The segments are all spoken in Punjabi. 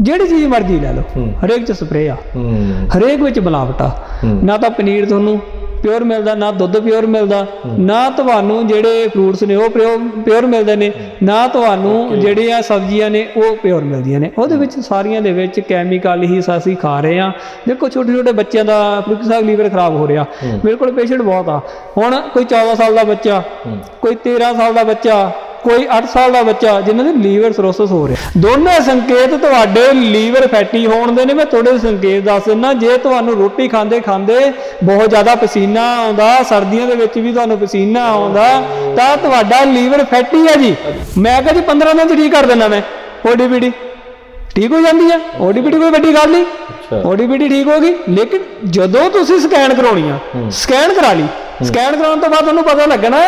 ਜਿਹੜੀ ਚੀਜ਼ ਮਰਜ਼ੀ ਲੈ ਲਓ। ਹਰੇਕ ਚ ਸਪਰੇਅ ਆ। ਹਰੇਕ ਵਿੱਚ ਮਿਲਾਵਟ ਆ। ਨਾ ਤਾਂ ਪਨੀਰ ਤੁਹਾਨੂੰ ਪਿਓਰ ਮਿਲਦਾ ਨਾ ਦੁੱਧ ਪਿਓਰ ਮਿਲਦਾ ਨਾ ਤੁਹਾਨੂੰ ਜਿਹੜੇ ਫਰੂਟਸ ਨੇ ਉਹ ਪਿਓਰ ਮਿਲਦੇ ਨੇ ਨਾ ਤੁਹਾਨੂੰ ਜਿਹੜੀਆਂ ਸਬਜ਼ੀਆਂ ਨੇ ਉਹ ਪਿਓਰ ਮਿਲਦੀਆਂ ਨੇ। ਉਹਦੇ ਵਿੱਚ ਸਾਰੀਆਂ ਦੇ ਵਿੱਚ ਕੈਮੀਕਲ ਹੀ ਅਸੀਂ ਖਾ ਰਹੇ ਆ ਦੇਖੋ ਛੋਟੇ ਛੋਟੇ ਬੱਚਿਆਂ ਦਾ ਫਰੂਟ ਸਾਹਿਬ ਲੀਵਰ ਖਰਾਬ ਹੋ ਰਿਹਾ। ਮੇਰੇ ਕੋਲ ਪੇਸ਼ੈਂਟ ਬਹੁਤ ਆ। ਹੁਣ ਕੋਈ 14 ਸਾਲ ਦਾ ਬੱਚਾ ਕੋਈ 13 ਸਾਲ ਦਾ ਬੱਚਾ ਕੋਈ 8 ਸਾਲ ਦਾ ਬੱਚਾ ਜਿਨ੍ਹਾਂ ਦੇ ਲੀਵਰ ਸਰੋਸਿਸ ਹੋ ਰਿਹਾ। ਦੋਨੇ ਸੰਕੇਤ ਤੁਹਾਡੇ ਲੀਵਰ ਫੈਟੀ ਹੋਣ ਦੇ ਨੇ। ਮੈਂ ਥੋੜੇ ਸੰਕੇਤ ਦੱਸ ਦਿੰਦਾ ਜੇ ਤੁਹਾਨੂੰ ਰੋਟੀ ਖਾਂਦੇ ਖਾਂਦੇ ਬਹੁਤ ਜ਼ਿਆਦਾ ਪਸੀਨਾ ਆਉਂਦਾ ਸਰਦੀਆਂ ਦੇ ਵਿੱਚ ਵੀ ਤੁਹਾਨੂੰ ਪਸੀਨਾ ਆਉਂਦਾ ਤਾਂ ਤੁਹਾਡਾ ਲੀਵਰ ਫੈਟੀ ਹੈ ਜੀ। ਮੈਂ ਕਿਹਾ ਜੀ 15 ਦਿਨ ਚ ਠੀਕ ਕਰ ਦਿੰਦਾ ਮੈਂ। ਓਡੀਪੀਡੀ ਠੀਕ ਹੋ ਜਾਂਦੀ ਹੈ? ਓਡੀਪੀਡੀ ਕੋਈ ਵੱਡੀ ਗੱਲ ਨਹੀਂ। ਓਡੀਪੀਡੀ ਠੀਕ ਹੋ ਗਈ। ਲੇਕਿਨ ਜਦੋਂ ਤੁਸੀਂ ਸਕੈਨ ਕਰਾਉਣੀ ਆ ਸਕੈਨ ਕਰਾ ਲਈ। ਸਕੈਨ ਕਰਾਉਣ ਤੋਂ ਬਾਅਦ ਤੁਹਾਨੂੰ ਪਤਾ ਲੱਗਣਾ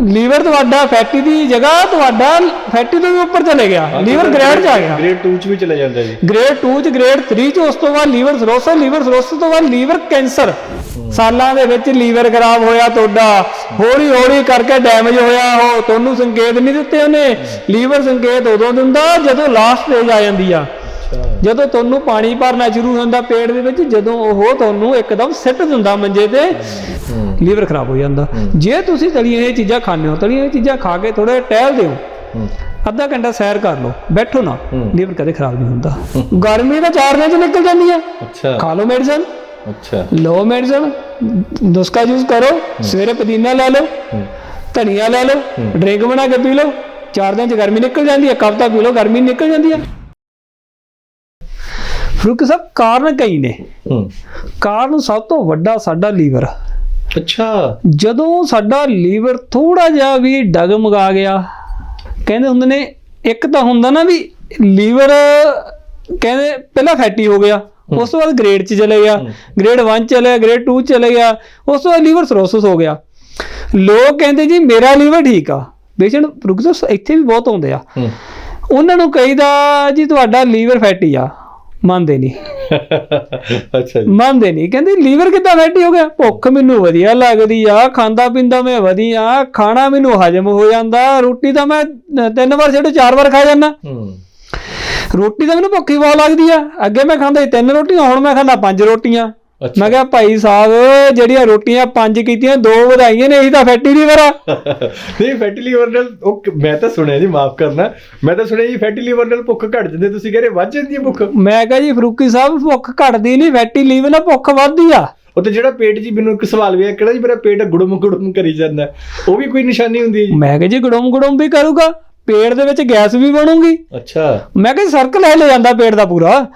ਲੀਵਰ ਤੁਹਾਡਾ ਫੈਟੀ ਦੀ ਜਗ੍ਹਾ ਤੁਹਾਡਾ ਫੈਟੀ ਤੋਂ ਵੀ ਉੱਪਰ ਚਲੇ ਗਿਆ। ਲੀਵਰ ਗ੍ਰੇਡ ਚ ਆ ਗਿਆ। ਗ੍ਰੇਡ 2 ਚ ਵੀ ਚਲਾ ਜਾਂਦਾ ਜੀ। ਗ੍ਰੇਡ 2 ਚ ਗ੍ਰੇਡ 3 ਚ ਉਸ ਤੋਂ ਬਾਅਦ ਲੀਵਰ ਸਰੋਸਸ ਲੀਵਰ ਸਰੋਸਸ ਤੋਂ ਬਾਅਦ ਲੀਵਰ ਕੈਂਸਰ। ਸਾਲਾਂ ਦੇ ਵਿੱਚ ਲੀਵਰ ਖਰਾਬ ਹੋਇਆ ਤੁਹਾਡਾ। ਹੌਲੀ ਹੌਲੀ ਕਰਕੇ ਡੈਮੇਜ ਹੋਇਆ ਉਹ। ਤੁਹਾਨੂੰ ਸੰਕੇਤ ਨਹੀਂ ਦਿੱਤੇ ਉਹਨੇ। ਲੀਵਰ ਸੰਕੇਤ ਉਦੋਂ ਦਿੰਦਾ ਜਦੋਂ ਲਾਸਟ ਸਟੇਜ ਆ ਜਾਂਦੀ ਆ। ਜਦੋਂ ਤੁਹਾਨੂੰ ਪਾਣੀ ਭਰਨਾ ਸ਼ੁਰੂ ਹੁੰਦਾ ਪੇਟ ਦੇ ਵਿੱਚ ਜਦੋਂ ਉਹ ਤੁਹਾਨੂੰ ਇੱਕਦਮ ਸਿੱਟ ਦਿੰਦਾ ਮੰਜੇ ਤੇ ਲੀਵਰ ਖਰਾਬ ਹੋ ਜਾਂਦਾ। ਜੇ ਤੁਸੀਂ ਤਲੀਆਂ ਇਹ ਚੀਜ਼ਾਂ ਖਾਂਦੇ ਹੋ ਤਲੀਆਂ ਇਹ ਚੀਜ਼ਾਂ ਖਾ ਕੇ ਥੋੜੇ ਟਹਿਲਦੇ ਹੋ ਹੂੰ। ਅੱਧਾ ਘੰਟਾ ਸੈਰ ਕਰ ਲਓ ਬੈਠੋ ਨਾ। ਲੀਵਰ ਕਦੇ ਖਰਾਬ ਨਹੀਂ ਹੁੰਦਾ। ਗਰਮੀ ਤਾਂ ਚਾਰ ਦਿਨਾਂ ਚ ਨਿਕਲ ਜਾਂਦੀ ਹੈ ਅੱਛਾ। ਖਾ ਲਓ ਮੈਡੀਸਨ ਅੱਛਾ। ਲਓ ਮੈਡੀਸਨ ਨੁਸਖਾ ਯੂਜ਼ ਕਰੋ ਸਵੇਰੇ ਪੁਦੀਨਾ ਲੈ ਲਓ ਧਨੀਆ ਲੈ ਲਓ ਡਰਿੰਕ ਬਣਾ ਕੇ ਪੀ ਲਓ। ਚਾਰ ਦਿਨ ਚ ਗਰਮੀ ਨਿਕਲ ਜਾਂਦੀ ਹੈ ਕਬ ਤੱਕ ਪੀ ਲਓ ਗਰਮੀ ਨਿਕਲ ਜਾਂਦੀ ਹੈ ਫਰੂਕ ਸਾਹਿਬ ਕਾਰਨ ਕਈ ਨੇ। ਕਾਰਨ ਸਭ ਤੋਂ ਵੱਡਾ ਸਾਡਾ ਲੀਵਰ। ਅੱਛਾ। ਜਦੋਂ ਸਾਡਾ ਲੀਵਰ ਥੋੜਾ ਜਿਹਾ ਵੀ ਡਗਮਗਾ ਗਿਆ ਕਹਿੰਦੇ ਹੁੰਦੇ ਨੇ ਇੱਕ ਤਾਂ ਹੁੰਦਾ ਨਾ ਵੀ ਲੀਵਰ ਕਹਿੰਦੇ ਪਹਿਲਾਂ ਫੈਟੀ ਹੋ ਗਿਆ ਉਸ ਤੋਂ ਬਾਅਦ ਗ੍ਰੇਡ 'ਚ ਚਲੇ ਗਿਆ ਗ੍ਰੇਡ 1 ਚਲੇ ਗਿਆ ਗ੍ਰੇਡ 2 ਚਲੇ ਗਿਆ ਉਸ ਤੋਂ ਬਾਅਦ ਲੀਵਰ ਸਰੋਸਿਸ ਹੋ ਗਿਆ। ਲੋਕ ਕਹਿੰਦੇ ਜੀ ਮੇਰਾ ਲੀਵਰ ਠੀਕ ਆ। ਪੇਸ਼ੈਂਟ ਰੁਕਸੋ ਇੱਥੇ ਵੀ ਬਹੁਤ ਆਉਂਦੇ ਆ। ਉਹਨਾਂ ਨੂੰ ਕਹੀਦਾ ਜੀ ਤੁਹਾਡਾ ਲੀਵਰ ਫੈਟੀ ਆ। ਮੰਨਦੇ ਨਹੀਂ ਅੱਛਾ ਜੀ। ਮੰਨਦੇ ਨਹੀਂ ਕਹਿੰਦੇ ਲੀਵਰ ਕਿੱਦਾਂ ਫੈਟੀ ਹੋ ਗਿਆ? ਭੁੱਖ ਮੈਨੂੰ ਵਧੀਆ ਲੱਗਦੀ ਆ ਖਾਂਦਾ ਪੀਂਦਾ ਮੈਂ ਵਧੀਆ ਖਾਣਾ ਮੈਨੂੰ ਹਜਮ ਹੋ ਜਾਂਦਾ ਰੋਟੀ ਤਾਂ ਮੈਂ ਤਿੰਨ ਵਾਰ ਛੱਡੋ ਚਾਰ ਵਾਰ ਖਾ ਜਾਂਦਾ। ਹੂੰ। ਰੋਟੀ ਤਾਂ ਮੈਨੂੰ ਭੁੱਖੀ ਬਹੁਤ ਲੱਗਦੀ ਆ। ਅੱਗੇ ਮੈਂ ਖਾਂਦਾ ਸੀ ਤਿੰਨ ਰੋਟੀਆਂ ਹੁਣ ਮੈਂ ਖਾਂਦਾ ਪੰਜ ਰੋਟੀਆਂ। ਮੈਂ ਕਿਹਾ ਭਾਈ ਸਾਹਿਬ ਜਿਹੜੀਆਂ ਰੋਟੀਆਂ ਪੰਜ ਕੀਤੀਆਂ ਦੋ ਵਧਾਈਆਂ ਨੇ ਇਹੀ ਤਾਂ ਫੈਟੀ ਲੀਵਰ ਆ। ਨਹੀਂ ਫੈਟੀ ਲੀਵਰ ਨਾਲ ਉਹ ਮੈਂ ਤਾਂ ਸੁਣਿਆ ਜੀ ਮਾਫ ਕਰਨਾ। ਮੈਂ ਤਾਂ ਸੁਣਿਆ ਜੀ ਫੈਟੀ ਲੀਵਰ ਨਾਲ ਭੁੱਖ ਘਟ ਜਾਂਦੀ ਤੁਸੀਂ ਕਹਿੰਦੇ ਵੱਧ ਜਾਂਦੀ ਹੈ ਭੁੱਖ। ਮੈਂ ਕਿਹਾ ਜੀ ਫਰੂਕੀ ਸਾਹਿਬ ਭੁੱਖ ਘਟਦੀ ਨਹੀਂ ਫੈਟੀ ਲੀਵਰ ਨਾਲ ਭੁੱਖ ਵੱਧਦੀ ਆ। ਉਹ ਤੇ ਜਿਹੜਾ ਪੇਟ ਜੀ ਮੈਨੂੰ ਇੱਕ ਸਵਾਲ ਵੀ ਹੈ ਕਿਹੜਾ ਜੀ ਮੇਰਾ ਪੇਟ ਗੁੜਮ ਗੁੜਮ ਕਰੀ ਜਾਂਦਾ। ਉਹ ਵੀ ਕੋਈ ਨਿਸ਼ਾਨੀ ਹੁੰਦੀ ਹੈ ਜੀ? ਮੈਂ ਕਿਹਾ ਜੀ ਗੜੋਮ ਗੜੋਮ ਵੀ ਕਰੂਗਾ ਪੇਟ ਦੇ ਵਿੱਚ ਗੈਸ ਵੀ ਬਣੂਗੀ। ਅੱਛਾ। ਮੈਂ ਕਿਹਾ ਸਰਕਲ ਹਿੱਲ ਜਾਂਦਾ ਪੇਟ ਦਾ ਪੂਰਾ।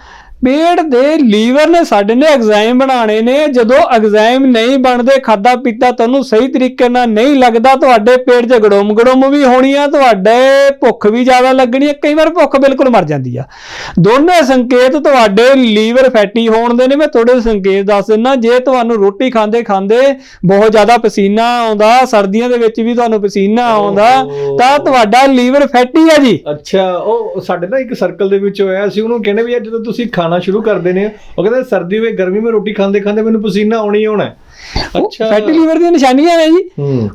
ਪੇਟ ਦੇ ਲੀਵਰ ਨੇ ਸਾਡੇ ਨੇ ਐਗਜ਼ਾਈਮ ਬਣਾਣੇ ਨੇ। ਜਦੋਂ ਐਗਜ਼ਾਈਮ ਨਹੀਂ ਬਣਦੇ ਖਾਦਾ ਪੀਤਾ ਤੁਹਾਨੂੰ ਸਹੀ ਤਰੀਕੇ ਨਾਲ ਨਹੀਂ ਲੱਗਦਾ ਤੁਹਾਡੇ ਪੇਟ 'ਚ ਗੜੋਮ ਗੜੋਮ ਵੀ ਹੋਣੀ ਆ ਤੁਹਾਡੇ ਭੁੱਖ ਵੀ ਜ਼ਿਆਦਾ ਲੱਗਣੀ ਆ ਕਈ ਵਾਰ ਭੁੱਖ ਬਿਲਕੁਲ ਮਰ ਜਾਂਦੀ ਆ। ਦੋਨੇ ਸੰਕੇਤ ਤੁਹਾਡੇ ਲੀਵਰ ਫੈਟੀ ਹੋਣ ਦੇ ਨੇ। ਮੈਂ ਥੋੜੇ ਸੰਕੇਤ ਦੱਸ ਦਿੰਦਾ ਜੇ ਤੁਹਾਨੂੰ ਰੋਟੀ ਖਾਂਦੇ ਖਾਂਦੇ ਬਹੁਤ ਜ਼ਿਆਦਾ ਪਸੀਨਾ ਆਉਂਦਾ ਸਰਦੀਆਂ ਦੇ ਵਿੱਚ ਵੀ ਤੁਹਾਨੂੰ ਪਸੀਨਾ ਆਉਂਦਾ ਤਾਂ ਤੁਹਾਡਾ ਲੀਵਰ ਫੈਟੀ ਆ ਜੀ। ਅੱਛਾ ਉਹ ਸਾਡੇ ਨਾ ਇੱਕ ਸਰਕਲ ਦੇ ਵਿੱਚ ਹੋਇਆ ਸੀ ਉਹਨੂੰ ਕਹਿੰਦੇ ਵੀ ਜਦੋਂ ਤੁਸੀਂ ਖਾਣਾ ਸ਼ੁਰੂ ਕਰਦੇ ਨੇ। ਉਹ ਕਹਿੰਦਾ ਸਰਦੀ ਵਿੱਚ ਗਰਮੀ ਵਿੱਚ ਰੋਟੀ ਖਾਂਦੇ ਖਾਂਦੇ ਮੈਨੂੰ ਪਸੀਨਾ ਆਉਣੀ ਹੀ ਆਉਣਾ। ਅੱਛਾ। ਫੈਟੀ ਲੀਵਰ ਦੀਆਂ ਨਿਸ਼ਾਨੀਆਂ ਨੇ ਜੀ।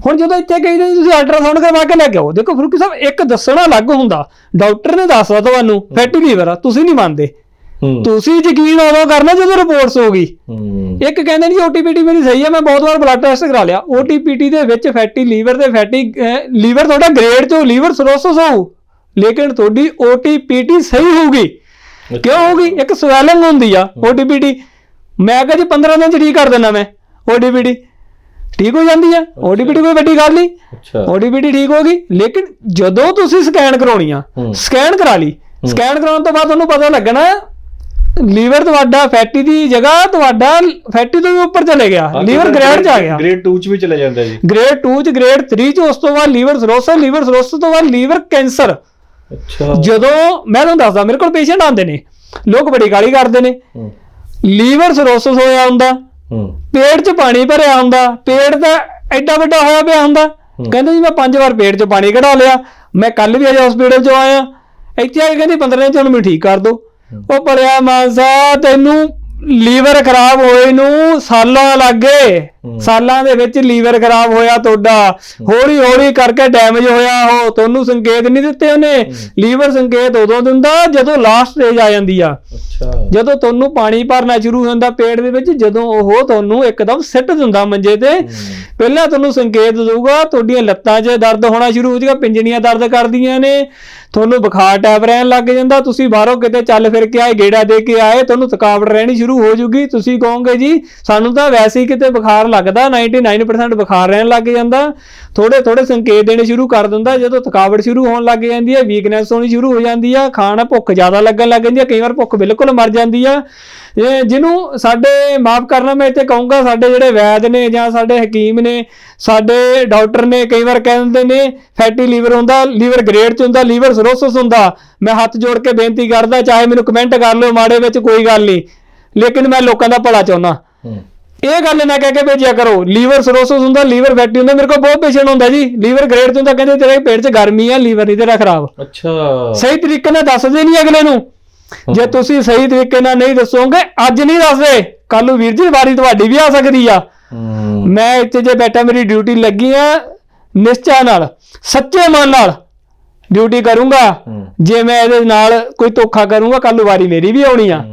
ਹੁਣ ਜਦੋਂ ਇੱਥੇ ਕਹਿੰਦੇ ਤੁਸੀਂ ਅਲਟਰਾਸਾਊਂਡ ਕਰਵਾ ਕੇ ਲੈ ਕੇ ਆਓ। ਦੇਖੋ ਫਰੂਕੀ ਸਾਹਿਬ ਇੱਕ ਦੱਸਣਾ ਅਲੱਗ ਹੁੰਦਾ। ਡਾਕਟਰ ਨੇ ਦੱਸਦਾ ਤੁਹਾਨੂੰ ਫੈਟੀ ਲੀਵਰ ਆ ਤੁਸੀਂ ਨਹੀਂ ਮੰਨਦੇ। ਤੁਸੀਂ ਯਕੀਨ ਉਦੋਂ ਕਰਨਾ ਜਦੋਂ ਰਿਪੋਰਟਸ ਹੂੰ ਇੱਕ ਕਹਿੰਦੇ ਨੇ ਓਟੀਪੀਟੀ ਮੇਰੀ ਸਹੀ ਹੈ ਮੈਂ ਬਹੁਤ ਵਾਰ ਬਲੱਡ ਟੈਸਟ ਕਰਾ ਲਿਆ। ਓਟੀਪੀਟੀ ਦੇ ਵਿੱਚ ਫੈਟੀ ਲੀਵਰ ਤੇ ਫੈਟੀ ਲੀਵਰ ਤੁਹਾਡਾ ਗ੍ਰੇਡ ਤੋਂ ਲੀਵਰ ਸਰੋਸਿਸ ਹੋਊ। ਲੇਕਿਨ ਤੁਹਾਡੀ ਓਟੀਪੀਟੀ ਸਹੀ ਹੋਊਗੀ। ਕਿਉਂ ਹੋਊਗੀ ਇੱਕ ਸਵੈਲਿੰਗ ਹੁੰਦੀ ਆ ਓਟੀਪੀਟੀ ਮੈਂ ਕਿਹਾ ਜੀ 15 ਦਿਨ ਚ ਠੀਕ ਕਰ ਦਿੰਦਾ ਮੈਂ ਓਟੀਪੀਟੀ ਠੀਕ ਹੋ ਜਾਂਦੀ ਆ? ਓਟੀਪੀਟੀ ਕੋਈ ਵੱਡੀ ਗੱਲ ਨਹੀਂ। ਅੱਛਾ। ਓਡੀਪੀਟੀ ਠੀਕ ਹੋ ਗਈ ਲੇਕਿਨ ਜਦੋਂ ਤੁਸੀਂ ਸਕੈਨ ਕਰਾਉਣੀ ਆ। ਸਕੈਨ ਕਰਾ ਲਈ। ਸਕੈਨ ਕਰਾਉਣ ਤੋਂ ਬਾਅਦ ਤੁਹਾਨੂੰ ਪਤਾ ਲੱਗਣਾ ਲੀਵਰ ਤੁਹਾਡਾ ਫੈਟੀ ਦੀ ਜਗ੍ਹਾ ਤੁਹਾਡਾ ਫੈਟੀ ਤੋਂ ਵੀ ਉੱਪਰ ਚਲੇ ਗਿਆ ਲੀਵਰ ਗ੍ਰੇਡ ਚ ਆ ਗਿਆ। ਗ੍ਰੇਡ 2 ਚ ਵੀ ਚਲਾ ਜਾਂਦਾ ਜੀ। ਗ੍ਰੇਡ 2 ਚ ਗ੍ਰੇਡ 3 ਚ ਉਸ ਤੋਂ ਬਾਅਦ ਲੀਵਰ ਸਰੋਸਸ ਲੀਵਰ ਸਰੋਸਸ ਤੋਂ ਬਾਅਦ ਲੀਵਰ ਕੈਂਸਰ। ਅੱਛਾ। ਜਦੋਂ ਮੈਂ ਤੁਹਾਨੂੰ ਦੱਸਦਾ ਮੇਰੇ ਕੋਲ ਪੇਸ਼ੈਂਟ ਆਉਂਦੇ ਨੇ। ਲੋਕ ਬੜੀ ਗਾਲੀ ਕਰਦੇ ਨੇ। ਲੀਵਰ ਸਰੋਸਸ ਹੋਇਆ ਹੁੰਦਾ। ਪੇਟ 'ਚ ਪਾਣੀ ਭਰਿਆ ਹੁੰਦਾ। ਪੇਟ ਦਾ ਐਡਾ ਵੱਡਾ ਹੋਇਆ ਪਿਆ ਹੁੰਦਾ। ਕਹਿੰਦੇ ਜੀ ਮੈਂ ਪੰਜ ਵਾਰ ਪੇਟ 'ਚ ਪਾਣੀ ਕਢਾ ਲਿਆ। ਮੈਂ ਕੱਲ ਵੀ ਅਜੇ ਹਸਪੀਟਲ 'ਚੋਂ ਆਇਆ। ਇੱਥੇ ਆ ਕੇ ਕਹਿੰਦੀ 15 ਦਿਨ 'ਚ ਮੈਨੂੰ ਠੀਕ ਕਰ ਦੋ ਉਹ ਬੜਿਆ ਮਾਨਸਾ ਤੈਨੂੰ ਲੀਵਰ ਖਰਾਬ ਹੋਏ ਨੂੰ ਸਾਲਾਂ ਲੱਗੇ ਸਾਲਾਂ ਦੇ ਵਿੱਚ ਲੀਵਰ ਖਰਾਬ ਹੋਇਆ ਤੁਹਾਡਾ ਹੌਲੀ ਹੌਲੀ ਕਰਕੇ ਡੈਮੇਜ ਹੋਇਆ ਉਹ ਤੁਹਾਨੂੰ ਸੰਕੇਤ ਨਹੀਂ ਦਿੱਤੇ ਉਹਨੇ। ਲੀਵਰ ਸੰਕੇਤ ਉਦੋਂ ਦਿੰਦਾ ਜਦੋਂ ਲਾਸਟ ਸਟੇਜ ਆ ਜਾਂਦੀ ਆ। ਅੱਛਾ। ਜਦੋਂ ਤੁਹਾਨੂੰ ਪਾਣੀ ਭਰਨਾ ਸ਼ੁਰੂ ਹੁੰਦਾ ਪੇਟ ਦੇ ਵਿੱਚ ਜਦੋਂ ਉਹ ਤੁਹਾਨੂੰ ਇੱਕਦਮ ਸਿੱਟ ਦਿੰਦਾ ਮੰਜੇ ਤੇ। ਪਹਿਲਾਂ ਤੁਹਾਨੂੰ ਸੰਕੇਤ ਦਊਗਾ ਤੁਹਾਡੀਆਂ ਲੱਤਾਂ 'ਚ ਦਰਦ ਹੋਣਾ ਸ਼ੁਰੂ ਹੋ ਜਾਏਗਾ ਪਿੰਜਣੀਆਂ ਦਰਦ ਕਰਦੀਆਂ ਨੇ। ਤੁਹਾਨੂੰ ਬੁਖਾਰ ਟੈਪ ਰਹਿਣ ਲੱਗ ਜਾਂਦਾ ਤੁਸੀਂ ਬਾਹਰੋਂ ਕਿਤੇ ਚੱਲ ਫਿਰ ਕੇ ਆਏ ਗੇੜਾ ਦੇ ਕੇ ਆਏ ਤੁਹਾਨੂੰ ਥਕਾਵਟ ਰਹਿਣੀ ਸ਼ੁਰੂ ਹੋ ਜੂਗੀ ਤੁਸੀਂ ਕਹੋਗੇ ਜੀ ਸਾਨੂੰ ਤਾਂ ਵੈਸੇ ਹੀ ਕਿਤੇ ਬੁਖਾਰ ਲੱਗਦਾ 99% ਬੁਖਾਰ ਰਹਿਣ ਲੱਗ ਜਾਂਦਾ। ਥੋੜੇ ਥੋੜੇ ਸੰਕੇਤ ਦੇਣੇ ਸ਼ੁਰੂ ਕਰ ਦਿੰਦਾ, ਜਦੋਂ ਥਕਾਵਟ ਸ਼ੁਰੂ ਹੋਣ ਲੱਗ ਜਾਂਦੀ ਹੈ ਵੀਕਨੈਸ ਹੋਣੀ ਸ਼ੁਰੂ ਹੋ ਜਾਂਦੀ ਆ, ਖਾਣਾ ਭੁੱਖ ਜ਼ਿਆਦਾ ਲੱਗਣ ਲੱਗ ਜਾਂਦੀ ਹੈ ਕਈ ਵਾਰ ਭੁੱਖ ਬਿਲਕੁਲ ਮਰ ਜਾਂਦੀ ਆ। ਜਿਹਨੂੰ ਸਾਡੇ, ਮਾਫ ਕਰਨਾ ਮੈਂ ਇੱਥੇ ਕਹੂੰਗਾ, ਸਾਡੇ ਜਿਹੜੇ ਵੈਦ ਨੇ ਜਾਂ ਸਾਡੇ ਹਕੀਮ ਨੇ, ਸਾਡੇ ਡਾਕਟਰ ਨੇ, ਕਈ ਵਾਰ ਕਹਿ ਦਿੰਦੇ ਨੇ ਫੈਟੀ ਲੀਵਰ ਹੁੰਦਾ ਲੀਵਰ ਗ੍ਰੇਡ ਚ ਹੁੰਦਾ ਲੀਵਰ ਸਰੋਸਿਸ ਹੁੰਦਾ। ਮੈਂ ਹੱਥ ਜੋੜ ਕੇ ਬੇਨਤੀ ਕਰਦਾ, ਚਾਹੇ ਮੈਨੂੰ ਕਮੈਂਟ ਕਰ ਲਿਓ, ਮਾੜੇ ਵਿੱਚ ਕੋਈ ਗੱਲ ਨਹੀਂ। ਲੇਕਿਨ ਮੈਂ ਲੋਕਾਂ ਦਾ ਭਲਾ ਚਾਹੁੰਦਾ। ਇਹ ਗੱਲ ਨਾ ਕਹਿ ਕੇ ਭੇਜਿਆ ਕਰੋ। ਲੀਵਰ ਸਰੋਸਿਸ ਹੁੰਦਾ ਲੀਵਰ ਫੈਟੀ ਹੁੰਦਾ ਮੇਰੇ ਕੋਲ ਬਹੁਤ ਪੇਸ਼ੈਂਟ ਹੁੰਦਾ ਜੀ। ਲੀਵਰ ਗ੍ਰੇਡ ਚ ਹੁੰਦਾ ਕਹਿੰਦੇ ਤੇਰੇ ਪੇਟ 'ਚ ਗਰਮੀ ਆ ਲੀਵਰ ਨਹੀਂ ਤੇਰਾ ਖਰਾਬ। ਅੱਛਾ। ਸਹੀ ਤਰੀਕੇ ਨਾਲ ਦੱਸਦੇ ਨਹੀਂ ਅਗਲੇ ਨੂੰ। ਜੇ ਤੁਸੀਂ ਸਹੀ ਤਰੀਕੇ ਨਾਲ ਨਹੀਂ ਦੱਸੋਗੇ ਅੱਜ ਨਹੀਂ ਦੱਸਦੇ। ਕੱਲ ਨੂੰ ਵੀਰ ਜੀ ਵਾਰੀ ਤੁਹਾਡੀ ਵੀ ਆ ਸਕਦੀ ਆ। ਮੈਂ ਇੱਥੇ ਜੇ ਬੈਠਾ ਮੇਰੀ ਡਿਊਟੀ ਲੱਗੀ ਆ ਨਿਸ਼ਚਾ ਨਾਲ ਸੱਚੇ ਮਨ ਨਾਲ ਡਿਊਟੀ ਕਰੂੰਗਾ। ਜੇ ਮੈਂ ਇਹਦੇ ਨਾਲ ਕੋਈ ਧੋਖਾ ਕਰੂੰਗਾ ਕੱਲ ਨੂੰ ਵਾਰੀ ਮੇਰੀ ਵੀ ਆਉਣੀ ਆ।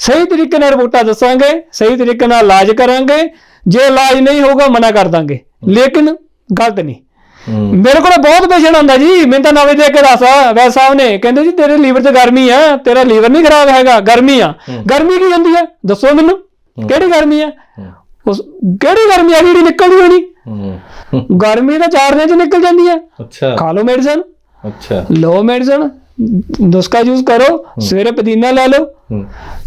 ਸਹੀ ਤਰੀਕੇ ਨਾਲ ਰਿਪੋਰਟਾਂ ਦੱਸਾਂਗੇ ਸਹੀ ਤਰੀਕੇ ਨਾਲ ਇਲਾਜ ਕਰਾਂਗੇ ਜੇ ਇਲਾਜ ਨਹੀਂ ਹੋਊਗਾ ਮਨਾ ਕਰ ਦਾਂਗੇ। ਲੇਕਿਨ ਗਲਤ ਨਹੀਂ। ਹੂੰ। ਮੇਰੇ ਕੋਲ ਬਹੁਤ ਪੇਸ਼ੈਂਟ ਹੁੰਦਾ ਜੀ ਮੈਨੂੰ ਤਾਂ ਨਵੇਂ ਦੇ ਕੇ ਦੱਸ ਵੈਦ ਸਾਹਿਬ ਨੇ ਕਹਿੰਦੇ ਜੀ ਤੇਰੇ ਲੀਵਰ 'ਚ ਗਰਮੀ ਆ ਤੇਰਾ ਲੀਵਰ ਨਹੀਂ ਖਰਾਬ ਹੈਗਾ ਗਰਮੀ ਆ। ਗਰਮੀ ਕੀ ਹੁੰਦੀ ਆ? ਦੱਸੋ ਮੈਨੂੰ ਕਿਹੜੀ ਗਰਮੀ ਆ? ਉਸ ਕਿਹੜੀ ਗਰਮੀ ਆ ਜਿਹੜੀ ਨਿਕਲਦੀ ਹੋਣੀ ਹੂੰ। ਗਰਮੀ ਤਾਂ ਚਾਰ ਦਿਨਾਂ 'ਚ ਨਿਕਲ ਜਾਂਦੀ ਆ। ਅੱਛਾ। ਖਾ ਲਓ ਮੈਡੀਸਨ ਅੱਛਾ। ਲਓ ਮੈਡੀਸਨ ਨੁਸਖਾ ਯੂਜ਼ ਕਰੋ ਸਵੇਰੇ ਪੁਦੀਨਾ ਲੈ ਲਓ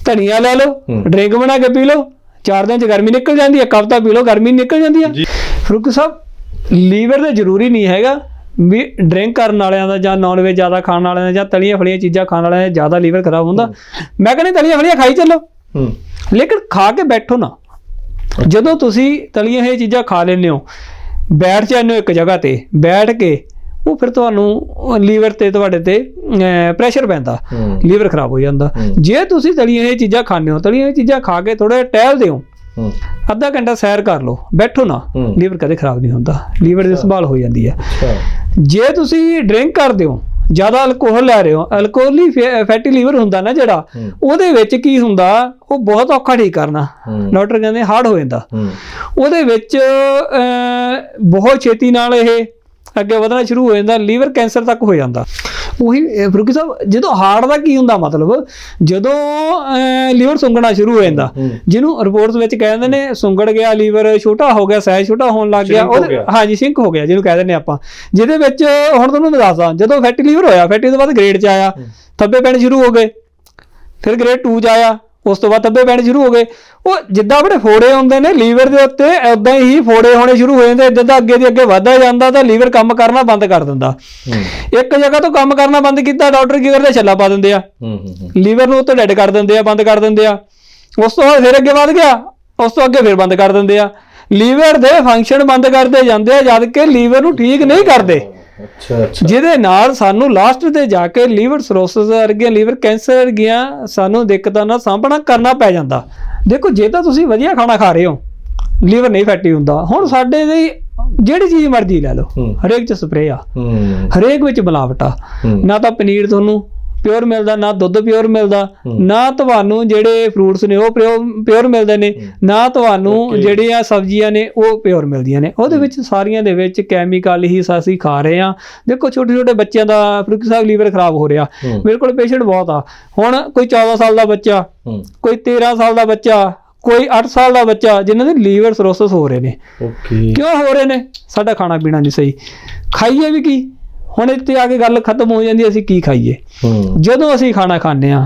ਧਨੀਆ ਲੈ ਲਓ ਡਰਿੰਕ ਬਣਾ ਕੇ ਪੀ ਲਓ ਚਾਰ ਦਿਨ 'ਚ ਗਰਮੀ ਨਿਕਲ ਜਾਂਦੀ ਹੈ ਕਵਤਾ ਪੀ ਲਓ ਗਰਮੀ ਨਿਕਲ ਜਾਂਦੀ ਹੈ। ਫਰੂਕ ਸਾਹਿਬ ਲੀਵਰ ਤੇ ਜ਼ਰੂਰੀ ਨਹੀਂ ਹੈਗਾ ਵੀ ਡਰਿੰਕ ਕਰਨ ਵਾਲਿਆਂ ਦਾ ਜਾਂ ਨਾਨ ਵੇਜ ਜ਼ਿਆਦਾ ਖਾਣ ਵਾਲਿਆਂ ਦਾ ਜਾਂ ਤਲੀਆਂ ਫਲੀਆਂ ਚੀਜ਼ਾਂ ਖਾਣ ਵਾਲਿਆਂ ਦਾ ਜ਼ਿਆਦਾ ਲੀਵਰ ਖਰਾਬ ਹੁੰਦਾ। ਮੈਂ ਕਹਿੰਦਾ ਤਲੀਆਂ ਫਲੀਆਂ ਖਾਈ ਚੱਲੋ। ਲੇਕਿਨ ਖਾ ਕੇ ਬੈਠੋ ਨਾ। ਜਦੋਂ ਤੁਸੀਂ ਤਲੀਆਂ ਇਹ ਚੀਜ਼ਾਂ ਖਾ ਲੈਂਦੇ ਹੋ ਬੈਠ ਜਾਂਦੇ ਹੋ ਇੱਕ ਜਗ੍ਹਾ ਤੇ ਬੈਠ ਕੇ ਉਹ ਫਿਰ ਤੁਹਾਨੂੰ ਲੀਵਰ ਤੇ ਤੁਹਾਡੇ ਤੇ ਪ੍ਰੈਸ਼ਰ ਪੈਂਦਾ। ਲੀਵਰ ਖਰਾਬ ਹੋ ਜਾਂਦਾ। ਜੇ ਤੁਸੀਂ ਤਲੀਆਂ ਇਹ ਚੀਜ਼ਾਂ ਖਾਂਦੇ ਹੋ ਤਲੀਆਂ ਇਹ ਚੀਜ਼ਾਂ ਖਾ ਕੇ ਥੋੜਾ ਟਹਿਲਦੇ ਹੋ ਹੂੰ। ਅੱਧਾ ਘੰਟਾ ਸੈਰ ਕਰ ਲਓ ਬੈਠੋ ਨਾ। ਲੀਵਰ ਕਦੇ ਖਰਾਬ ਨਹੀਂ ਹੁੰਦਾ। ਲੀਵਰ ਦੀ ਸੰਭਾਲ ਹੋ ਜਾਂਦੀ ਹੈ। ਜੇ ਤੁਸੀਂ ਡਰਿੰਕ ਕਰਦੇ ਹੋ ਜ਼ਿਆਦਾ ਅਲਕੋਹਲ ਲੈ ਰਹੇ ਹੋ ਅਲਕੋਹਲੀ ਫੈਟੀ ਲੀਵਰ ਹੁੰਦਾ ਨਾ ਜਿਹੜਾ। ਉਹਦੇ ਵਿੱਚ ਕੀ ਹੁੰਦਾ ਉਹ ਬਹੁਤ ਔਖਾ ਠੀਕ ਕਰਨਾ। ਡਾਕਟਰ ਕਹਿੰਦੇ ਹਾਰਡ ਹੋ ਜਾਂਦਾ। ਉਹਦੇ ਵਿੱਚ ਬਹੁਤ ਛੇਤੀ ਨਾਲ ਇਹ ਅੱਗੇ ਵਧਣਾ ਸ਼ੁਰੂ ਹੋ ਜਾਂਦਾ ਲੀਵਰ ਕੈਂਸਰ ਤੱਕ ਹੋ ਜਾਂਦਾ। ਉਹੀ ਫਰੂਕੀ ਸਾਹਿਬ ਜਦੋਂ ਹਾਰਟ ਦਾ ਕੀ ਹੁੰਦਾ ਮਤਲਬ? ਜਦੋਂ ਲੀਵਰ ਸੁੰਗਣਾ ਸ਼ੁਰੂ ਹੋ ਜਾਂਦਾ। ਜਿਹਨੂੰ ਰਿਪੋਰਟਸ ਵਿੱਚ ਕਹਿੰਦੇ ਨੇ ਸੁੰਗੜ ਗਿਆ ਲੀਵਰ ਛੋਟਾ ਹੋ ਗਿਆ ਸਾਈਜ਼ ਛੋਟਾ ਹੋਣ ਲੱਗ ਗਿਆ Shrink ਹੋ ਉਹਦੇ ਗਿਆ। ਹਾਂਜੀ ਸਿੰਕ ਹੋ ਗਿਆ ਜਿਹਨੂੰ ਕਹਿੰਦੇ ਨੇ ਆਪਾਂ। ਜਿਹਦੇ ਵਿੱਚ ਹੁਣ ਤੁਹਾਨੂੰ ਮੈਂ ਦੱਸਦਾ ਜਦੋਂ ਫੈਟੀ ਲੀਵਰ ਹੋਇਆ ਫੈਟੀ ਤੋਂ ਬਾਅਦ ਗ੍ਰੇਡ 'ਚ ਆਇਆ ਥੱਬੇ ਪੈਣੇ ਸ਼ੁਰੂ ਹੋ ਗਏ। ਫਿਰ ਗ੍ਰੇਡ 2 'ਚ ਆਇਆ ਉਸ ਤੋਂ ਬਾਅਦ ਥੱਬੇ ਪੈਣੇ ਸ਼ੁਰੂ ਹੋ ਗਏ। ਉਹ ਜਿੱਦਾਂ ਆਪਣੇ ਫੋੜੇ ਹੁੰਦੇ ਨੇ ਲੀਵਰ ਦੇ ਉੱਤੇ ਉਦਾਂ ਹੀ ਫੋੜੇ ਹੋਣੇ ਸ਼ੁਰੂ ਹੋ ਜਾਂਦੇ ਜਿੱਦਾਂ ਅੱਗੇ ਦੀ ਅੱਗੇ ਵਧਦਾ ਜਾਂਦਾ ਤਾਂ ਲੀਵਰ ਕੰਮ ਕਰਨਾ ਬੰਦ ਕਰ ਦਿੰਦਾ। ਇੱਕ ਜਗ੍ਹਾ ਤੋਂ ਕੰਮ ਕਰਨਾ ਬੰਦ ਕੀਤਾ ਡਾਕਟਰ ਕੀ ਕਰਦੇ? ਛੱਲਾ ਪਾ ਦਿੰਦੇ ਆ। ਲੀਵਰ ਨੂੰ ਉੱਤੇ ਡੈਡ ਕਰ ਦਿੰਦੇ ਆ ਬੰਦ ਕਰ ਦਿੰਦੇ ਆ। ਉਸ ਤੋਂ ਬਾਅਦ ਫਿਰ ਅੱਗੇ ਵਧ ਗਿਆ ਉਸ ਤੋਂ ਅੱਗੇ ਫਿਰ ਬੰਦ ਕਰ ਦਿੰਦੇ ਆ। ਲੀਵਰ ਦੇ ਫੰਕਸ਼ਨ ਬੰਦ ਕਰਦੇ ਜਾਂਦੇ ਆ ਜਦ ਕਿ ਲੀਵਰ ਨੂੰ ਠੀਕ ਨਹੀਂ ਕਰਦੇ। ਅੱਛਾ ਅੱਛਾ। ਜਿਹਦੇ ਨਾਲ ਸਾਨੂੰ ਲਾਸਟ ਤੇ ਜਾ ਕੇ ਲੀਵਰ ਸਰੋਸਿਸ ਵਰਗੀਆਂ ਲੀਵਰ ਕੈਂਸਰ ਵਰਗੀਆਂ ਸਾਨੂੰ ਦਿੱਕਤਾਂ ਦਾ ਸਾਹਮਣਾ ਕਰਨਾ ਪੈ ਜਾਂਦਾ। ਦੇਖੋ ਜੇ ਤਾਂ ਤੁਸੀਂ ਵਧੀਆ ਖਾਣਾ ਖਾ ਰਹੇ ਹੋ ਲੀਵਰ ਨਹੀਂ ਫੈਟੀ ਹੁੰਦਾ। ਹੁਣ ਸਾਡੇ ਦੀ ਜਿਹੜੀ ਚੀਜ਼ ਮਰਜ਼ੀ ਲੈ ਲਓ। ਹਰੇਕ ਚ ਸਪਰੇਅ ਆ। ਹਰੇਕ ਵਿੱਚ ਮਿਲਾਵਟ ਆ। ਨਾ ਤਾਂ ਪਨੀਰ ਤੁਹਾਨੂੰ ਪਿਓਰ ਮਿਲਦਾ ਨਾ ਦੁੱਧ ਪਿਓਰ ਮਿਲਦਾ ਨਾ ਤੁਹਾਨੂੰ ਜਿਹੜੇ ਫਰੂਟਸ ਨੇ ਉਹ ਪਿਓਰ ਮਿਲਦੇ ਨੇ ਨਾ ਤੁਹਾਨੂੰ ਜਿਹੜੀਆਂ ਸਬਜ਼ੀਆਂ ਨੇ ਉਹ ਪਿਓਰ ਮਿਲਦੀਆਂ ਨੇ। ਉਹਦੇ ਵਿੱਚ ਸਾਰੀਆਂ ਦੇ ਵਿੱਚ ਕੈਮੀਕਲ ਹੀ ਅਸੀਂ ਖਾ ਰਹੇ ਆ ਦੇਖੋ ਛੋਟੇ ਛੋਟੇ ਬੱਚਿਆਂ ਦਾ ਫਰੂਕ ਸਾਹਿਬ ਲੀਵਰ ਖਰਾਬ ਹੋ ਰਿਹਾ। ਮੇਰੇ ਕੋਲ ਪੇਸ਼ੈਂਟ ਬਹੁਤ ਆ। ਹੁਣ ਕੋਈ 14 ਸਾਲ ਦਾ ਬੱਚਾ ਕੋਈ 13 ਸਾਲ ਦਾ ਬੱਚਾ ਕੋਈ 8 ਸਾਲ ਦਾ ਬੱਚਾ ਜਿਨ੍ਹਾਂ ਦੇ ਲੀਵਰ ਸਰੋਸਿਸ ਹੋ ਰਹੇ ਨੇ। ਓਕੇ ਕਿਉਂ ਹੋ ਰਹੇ ਨੇ? ਸਾਡਾ ਖਾਣਾ ਪੀਣਾ ਨਹੀਂ ਸਹੀ। ਖਾਈਏ ਵੀ ਕੀ? ਹੁਣ ਇੱਥੇ ਆ ਕੇ ਗੱਲ ਖਤਮ ਹੋ ਜਾਂਦੀ ਅਸੀਂ ਕੀ ਖਾਈਏ? ਜਦੋਂ ਅਸੀਂ ਖਾਣਾ ਖਾਂਦੇ ਆ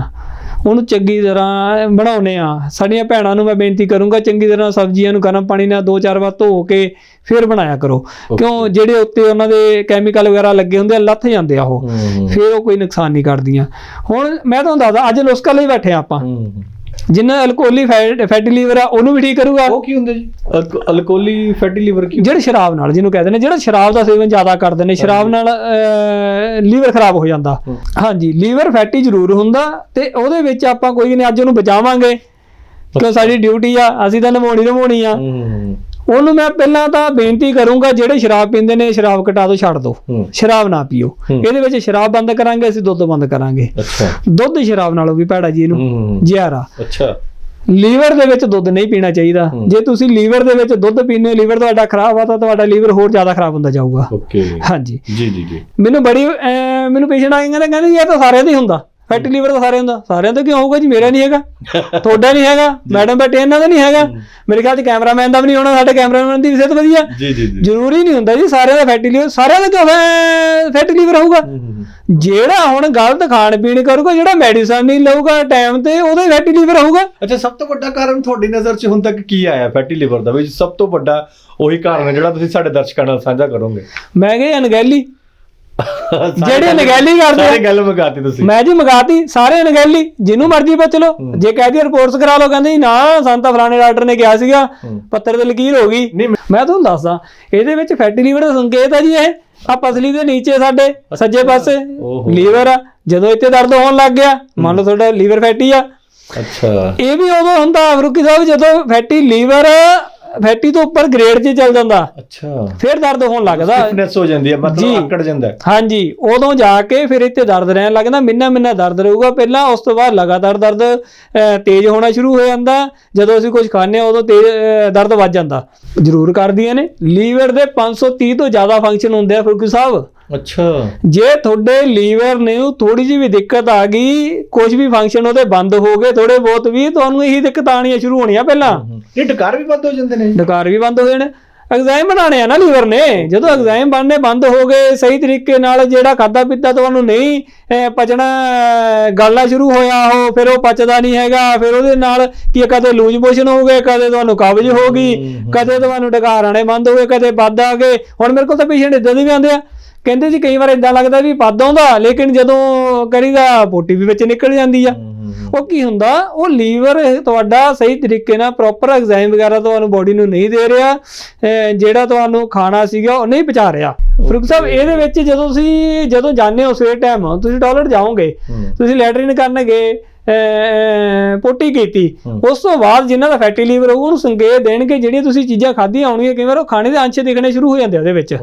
ਉਹਨੂੰ ਚੰਗੀ ਤਰ੍ਹਾਂ ਬਣਾਉਨੇ ਆ ਸਾਡੀਆਂ ਭੈਣਾਂ ਨੂੰ ਮੈਂ ਬੇਨਤੀ ਕਰੂੰਗਾ ਚੰਗੀ ਤਰ੍ਹਾਂ ਸਬਜ਼ੀਆਂ ਨੂੰ ਗਰਮ ਪਾਣੀ ਨਾਲ ਦੋ ਚਾਰ ਵਾਰ ਧੋ ਕੇ ਫਿਰ ਬਣਾਇਆ ਕਰੋ। ਕਿਉਂ? ਜਿਹੜੇ ਉੱਤੇ ਉਹਨਾਂ ਦੇ ਕੈਮੀਕਲ ਵਗੈਰਾ ਲੱਗੇ ਹੁੰਦੇ ਆ ਲੱਥ ਜਾਂਦੇ ਆ ਉਹ। ਫਿਰ ਉਹ ਕੋਈ ਨੁਕਸਾਨ ਨਹੀਂ ਕਰਦੀਆਂ। ਹੁਣ ਮੈਂ ਤੁਹਾਨੂੰ ਦੱਸਦਾ ਅੱਜ ਨੁਸਖਾ ਲਈ ਬੈਠੇ ਆਪਾਂ। ਜਿੰਨਾ ਅਲਕੋਹਲੀ ਫੈਟੀ ਲੀਵਰ ਆ ਉਹਨੂੰ ਵੀ ਠੀਕ ਕਰੂਗਾ? ਉਹ ਕੀ ਹੁੰਦਾ ਜੀ? ਅਲਕੋ- ਅਲਕੋਹਲੀ ਫੈਟੀ ਲੀਵਰ ਕੀ ਜਿਹੜੇ ਸ਼ਰਾਬ ਨਾਲ ਜਿਹਨੂੰ ਕਹਿੰਦੇ ਨੇ ਜਿਹੜਾ ਸ਼ਰਾਬ ਦਾ ਸੇਵਨ ਜ਼ਿਆਦਾ ਕਰਦੇ ਨੇ ਸ਼ਰਾਬ ਨਾਲ ਲੀਵਰ ਖਰਾਬ ਹੋ ਜਾਂਦਾ। ਹਾਂਜੀ ਲੀਵਰ ਫੈਟੀ ਜ਼ਰੂਰ ਹੁੰਦਾ ਤੇ ਉਹਦੇ ਵਿੱਚ ਆਪਾਂ ਕੋਈ ਨਹੀਂ ਅੱਜ ਉਹਨੂੰ ਬਚਾਵਾਂਗੇ। ਕਿਉਂ ਸਾਡੀ ਡਿਊਟੀ ਆ ਅਸੀਂ ਤਾਂ ਨਿਭਾਉਣੀ ਨਿਭਾਉਣੀ ਆ ਉਹਨੂੰ ਮੈਂ ਪਹਿਲਾਂ ਤਾਂ ਬੇਨਤੀ ਕਰੂੰਗਾ ਜਿਹੜੇ ਸ਼ਰਾਬ ਪੀਂਦੇ ਨੇ ਸ਼ਰਾਬ ਘਟਾ ਦਿਓ ਛੱਡ ਦਿਓ ਸ਼ਰਾਬ ਨਾ ਪੀਓ। ਇਹਦੇ ਵਿੱਚ ਸ਼ਰਾਬ ਬੰਦ ਕਰਾਂਗੇ ਅਸੀਂ ਦੁੱਧ ਬੰਦ ਕਰਾਂਗੇ। ਅੱਛਾ। ਦੁੱਧ ਸ਼ਰਾਬ ਨਾਲੋਂ ਵੀ ਭੈੜਾ ਜੀ ਇਹਨੂੰ ਹੂੰ ਜ਼ਹਿਰਾ ਅੱਛਾ। ਲੀਵਰ ਦੇ ਵਿੱਚ ਦੁੱਧ ਨਹੀਂ ਪੀਣਾ ਚਾਹੀਦਾ। ਜੇ ਤੁਸੀਂ ਲੀਵਰ ਦੇ ਵਿੱਚ ਦੁੱਧ ਹੋ ਲੀਵਰ ਤੁਹਾਡਾ ਖਰਾਬ ਆ ਤਾਂ ਤੁਹਾਡਾ ਲੀਵਰ ਹੋਰ ਜ਼ਿਆਦਾ ਖਰਾਬ ਹੁੰਦਾ ਜਾਊਗਾ। ਓਕੇ। ਹਾਂਜੀ। ਜੀ ਜੀ ਜੀ। ਮੈਨੂੰ ਬੜੀ ਮੈਨੂੰ ਪੇਸ਼ੈਂਟ ਆ ਕੇ ਕਹਿੰਦੇ ਇਹ ਤਾਂ ਸਾਰਿਆਂ ਦਾ ਹੀ ਹੁੰਦਾ। ਫੈਟੀ ਲੀਵਰ ਤਾਂ ਸਾਰਿਆਂ ਦਾ ਸਾਰਿਆਂ ਦਾ ਕਿਉਂ ਹੋਊਗਾ ਜੀ? ਮੇਰਾ ਨਹੀਂ ਹੈਗਾ ਤੁਹਾਡਾ ਨਹੀਂ ਹੈਗਾ ਮੈਡਮ ਬੈਠੇ ਇਹਨਾਂ ਦਾ ਨਹੀਂ ਹੈਗਾ। ਮੇਰੇ ਖਿਆਲ ਚ ਕੈਮਰਾਮੈਨ ਦਾ ਵੀ ਨਹੀਂ ਹੋਣਾ ਸਾਡੇ ਕੈਮਰਾਮੈਨ ਦੀ ਸਿਹਤ ਵਧੀਆ। ਜੀ ਜੀ ਜੀ। ਜ਼ਰੂਰੀ ਨਹੀਂ ਹੁੰਦਾ ਜੀ ਸਾਰਿਆਂ ਦਾ ਫੈਟੀ ਲੀਵਰ ਸਾਰਿਆਂ ਦਾ ਕਿਉਂ ਫੈਟੀ ਲੀਵਰ ਹੋਊਗਾ? ਜਿਹੜਾ ਹੁਣ ਗਲਤ ਖਾਣ ਪੀਣ ਕਰੂਗਾ ਜਿਹੜਾ ਮੈਡੀਸਨ ਨਹੀਂ ਲਊਗਾ ਟਾਈਮ ਤੇ ਉਹਦਾ ਫੈਟੀ ਲੀਵਰ ਹੋਊਗਾ। ਅੱਛਾ ਸਭ ਤੋਂ ਵੱਡਾ ਕਾਰਨ ਤੁਹਾਡੀ ਨਜ਼ਰ 'ਚ ਹੁਣ ਤੱਕ ਕੀ ਆਇਆ ਫੈਟੀ ਲਿਵਰ ਦਾ? ਵੀ ਸਭ ਤੋਂ ਵੱਡਾ ਉਹੀ ਕਾਰਨ ਹੈ ਜਿਹੜਾ ਤੁਸੀਂ ਸਾਡੇ ਦਰਸ਼ਕਾਂ ਨਾਲ ਸਾਂਝਾ ਕਰੋਗੇ। ਮੈਂ ਕਿਹਾ ਅਨਗੈਲੀ ਜਿਹੜੇ ਅਣਗਹਿਲੀ ਕਰਦੇ ਆ। ਸਾਰੀ ਗੱਲ ਮਗਾਤੀ ਤੁਸੀਂ। ਮੈਂ ਜੀ ਮੰਗਾਤੀ ਸਾਰੇ ਅਣਗਹਿਲੀ ਜਿਹਨੂੰ ਮਰਜ਼ੀ ਪੁੱਛ ਲਓ। ਜੇ ਕਹਦੀ ਰਿਪੋਰਟਸ ਕਰਾ ਲਓ ਕਹਿੰਦੇ ਨਾ ਸੰਤਾ ਫਲਾਣੇ ਡਾਕਟਰ ਨੇ ਕਿਹਾ ਸੀਗਾ। ਪੱਤਰ ਤੇ ਲਕੀਰ ਹੋ ਗਈ। ਮੈਂ ਤੁਹਾਨੂੰ ਦੱਸਦਾ ਇਹਦੇ ਵਿੱਚ ਫੈਟੀ ਲੀਵਰ ਦਾ ਸੰਕੇਤ ਆ ਜੀ ਇਹ। ਆ ਪਸਲੀ ਦੇ ਨੀਚੇ ਸਾਡੇ ਸੱਜੇ ਪਾਸੇ। ਲੀਵਰ ਆ। ਜਦੋਂ ਇੱਥੇ ਦਰਦ ਹੋਣ ਲੱਗ ਗਿਆ ਮੰਨ ਲਓ ਤੁਹਾਡਾ ਲੀਵਰ ਫੈਟੀ ਆ। ਅੱਛਾ। ਇਹ ਵੀ ਉਦੋਂ ਹੁੰਦਾ ਫਰੂਕੀ ਸਾਹਿਬ ਜਦੋਂ ਫੈਟੀ ਲੀਵਰ ਫੈਟੀ ਤੋਂ ਉੱਪਰ ਗ੍ਰੇਡ 'ਚ ਚੱਲ ਜਾਂਦਾ ਅੱਛਾ। ਫਿਰ ਦਰਦ ਹੋਣ ਲੱਗਦਾ। ਫਿਟਨੈਸ ਹੋ ਜਾਂਦੀ ਹੈ। ਮਤਲਬ ਆਕੜ ਜਾਂਦਾ। ਹੈ ਹਾਂਜੀ ਉਦੋਂ ਜਾ ਕੇ ਫਿਰ ਇੱਥੇ ਦਰਦ ਰਹਿਣ ਲੱਗਦਾ ਮਿੰਨਾ ਮਿੰਨਾ ਦਰਦ ਰਹੂਗਾ। ਪਹਿਲਾਂ ਉਸ ਤੋਂ ਬਾਅਦ ਲਗਾਤਾਰ ਦਰਦ ਅਹ, ਤੇਜ਼ ਹੋਣਾ ਸ਼ੁਰੂ ਹੋ ਜਾਂਦਾ। ਜਦੋਂ ਅਸੀਂ ਕੁਝ ਖਾਂਦੇ ਹਾਂ ਉਦੋਂ ਤੇਜ਼ ਅਹ, ਦਰਦ ਵੱਧ ਜਾਂਦਾ। ਜ਼ਰੂਰ ਕਰਦੀਆਂ ਨੇ। ਲੀਵਰ ਦੇ 530 ਤੋਂ ਜ਼ਿਆਦਾ ਫੰਕਸ਼ਨ ਹੁੰਦੇ ਆ ਫਰੂਕੀ ਸਾਹਿਬ। ਅੱਛਾ। ਜੇ ਤੁਹਾਡੇ ਲੀਵਰ ਨੂੰ ਥੋੜੀ ਜਿਹੀ ਵੀ ਦਿੱਕਤ ਆ ਗਈ ਕੁਝ ਵੀ ਫੰਕਸ਼ਨ ਉਹਦੇ ਬੰਦ ਹੋ ਗਏ ਥੋੜੇ ਬਹੁਤ ਵੀ ਤੁਹਾਨੂੰ ਇਹੀ ਦਿੱਕਤ ਆਣੀਆਂ ਸ਼ੁਰੂ ਹੋਣੀਆਂ ਪਹਿਲਾਂ। ਇਹ ਡਕਾਰ ਵੀ ਬੰਦ ਹੋ ਜਾਂਦੇ ਨੇ ਡਕਾਰ ਵੀ ਬੰਦ ਹੋ ਜਾਣੇ। ਐਗਜ਼ਾਮ ਬਣਾਣੇ ਆ ਨਾ ਲੀਵਰ ਨੇ। ਜਦੋਂ ਐਗਜ਼ਾਮ ਬਣਨੇ ਬੰਦ ਹੋ ਗਏ ਸਹੀ ਤਰੀਕੇ ਨਾਲ ਜਿਹੜਾ ਖਾਦਾ ਪੀਤਾ ਤੁਹਾਨੂੰ ਨਹੀਂ ਪਚਣਾ ਗਲਣਾ ਸ਼ੁਰੂ ਹੋਇਆ ਉਹ ਫਿਰ ਉਹ ਪਚਦਾ ਨਹੀਂ ਹੈਗਾ ਫਿਰ ਉਹਦੇ ਨਾਲ ਕੀ ਕਦੇ ਲੂਜ ਮੋਸ਼ਨ ਹੋ ਗਏ ਕਦੇ ਤੁਹਾਨੂੰ ਕਬਜ਼ ਹੋ ਗਈ ਕਦੇ ਤੁਹਾਨੂੰ ਡਕਾਰ ਆਣੇ ਬੰਦ ਹੋ ਗਏ ਕਦੇ ਵੱਧ ਆ ਗਏ। ਹੁਣ ਮੇਰੇ ਕੋਲ ਤਾਂ ਪੇਸ਼ੈਂਟ ਇਦਾਂ ਦੇ ਵੀ ਆਉਂਦੇ ਆ। ਕਹਿੰਦੇ ਜੀ ਕਈ ਵਾਰ ਇਦਾਂ ਲੱਗਦਾ ਵੀ ਵੱਧ ਆਉਂਦਾ ਲੇਕਿਨ ਜਦੋਂ ਕਰੀਦਾ ਪੋਟੀ ਵੀ ਵਿੱਚ ਨਿਕਲ ਜਾਂਦੀ ਆ। ਉਹ ਕੀ ਹੁੰਦਾ? ਉਹ ਲੀਵਰ ਤੁਹਾਡਾ ਸਹੀ ਤਰੀਕੇ ਨਾਲ ਪ੍ਰੋਪਰ ਐਗਜ਼ਾਮ ਵਗੈਰਾ ਤੁਹਾਨੂੰ ਬੋਡੀ ਨੂੰ ਨਹੀਂ ਦੇ ਰਿਹਾ ਜਿਹੜਾ ਤੁਹਾਨੂੰ ਖਾਣਾ ਸੀਗਾ ਉਹ ਨਹੀਂ ਪਚਾ ਰਿਹਾ। ਫਰੂਕ ਸਾਹਿਬ ਇਹਦੇ ਵਿੱਚ ਜਦੋਂ ਤੁਸੀਂ ਜਦੋਂ ਜਾਂਦੇ ਹੋ ਸਵੇਰ ਟਾਈਮ ਤੁਸੀਂ ਟਾਇਲਟ ਜਾਓਗੇ। ਤੁਸੀਂ ਲੈਟਰਿਨ ਕਰਨ ਗਏ ਅਹ, ਪੋਟੀ ਕੀਤੀ। ਉਸ ਤੋਂ ਬਾਅਦ ਜਿਨ੍ਹਾਂ ਦਾ ਫੈਟੀ ਲੀਵਰ ਹੋਊ ਉਹਨੂੰ ਸੰਕੇਤ ਦੇਣਗੇ ਜਿਹੜੀਆਂ ਤੁਸੀਂ ਚੀਜ਼ਾਂ ਖਾਧੀਆਂ ਆਉਣਗੀਆਂ ਕਈ ਵਾਰ ਉਹ ਖਾਣੇ ਦੇ ਅੰਸ਼ ਦਿਖਣੇ ਸ਼ੁਰੂ ਹੋ ਜਾਂਦੇ ਆ ਉਹਦੇ ਵਿੱਚ।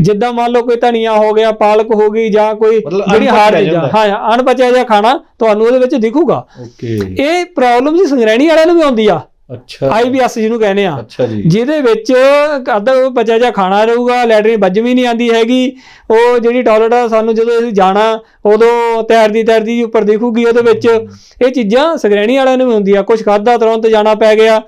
ਜਿੱਦਾਂ ਮੰਨ ਲਓ ਕੋਈ ਧਨੀਆ ਹੋ ਗਿਆ ਪਾਲਕ ਹੋ ਗਈ ਜਾਂ ਕੋਈ ਜਿਹੜੀ ਹਾਰਡ ਚੀਜ਼ਾਂ। ਹਾਂ ਅਣਪਚਿਆ ਜਿਹਾ ਖਾਣਾ ਤੁਹਾਨੂੰ ਉਹਦੇ ਵਿੱਚ ਦਿਖੂਗਾ। ਓਕੇ। ਇਹ ਪ੍ਰੋਬਲਮ ਜੀ ਸੰਗਰੈਣੀ ਵਾਲਿਆਂ ਨੂੰ ਵੀ ਆਉਂਦੀ ਆ। ਅੱਛਾ। ਆਈਬੀਐਸ ਜਿਹਨੂੰ ਕਹਿੰਦੇ ਆ। ਅੱਛਾ ਜੀ। ਜਿਹਦੇ ਵਿੱਚ ਅੱਧਾ ਬਚਿਆ ਜਿਹਾ ਖਾਣਾ ਰਹੂਗਾ ਲੈਟਰਿਨ ਵੱਜਵੀਂ ਨਹੀਂ ਆਂਦੀ ਹੈਗੀ। ਉਹ ਜਿਹੜੀ ਟਾਇਲਟ ਆ ਸਾਨੂੰ ਜਦੋਂ ਅਸੀਂ ਜਾਣਾ ਉਦੋਂ ਤੈਰਦੀ ਤੈਰਦੀ ਜੀ ਉੱਪਰ ਦਿਖੂਗੀ ਉਹਦੇ ਵਿੱਚ ਇਹ ਚੀਜ਼ਾਂ ਸਗਰੈਣੀ ਵਾਲਿਆਂ ਨੂੰ ਵੀ ਹੁੰਦੀਆਂ। ਕੁਝ ਖਾਦਾ ਤੁਰੰਤ ਜਾਣਾ ਪੈ ਗਿਆ।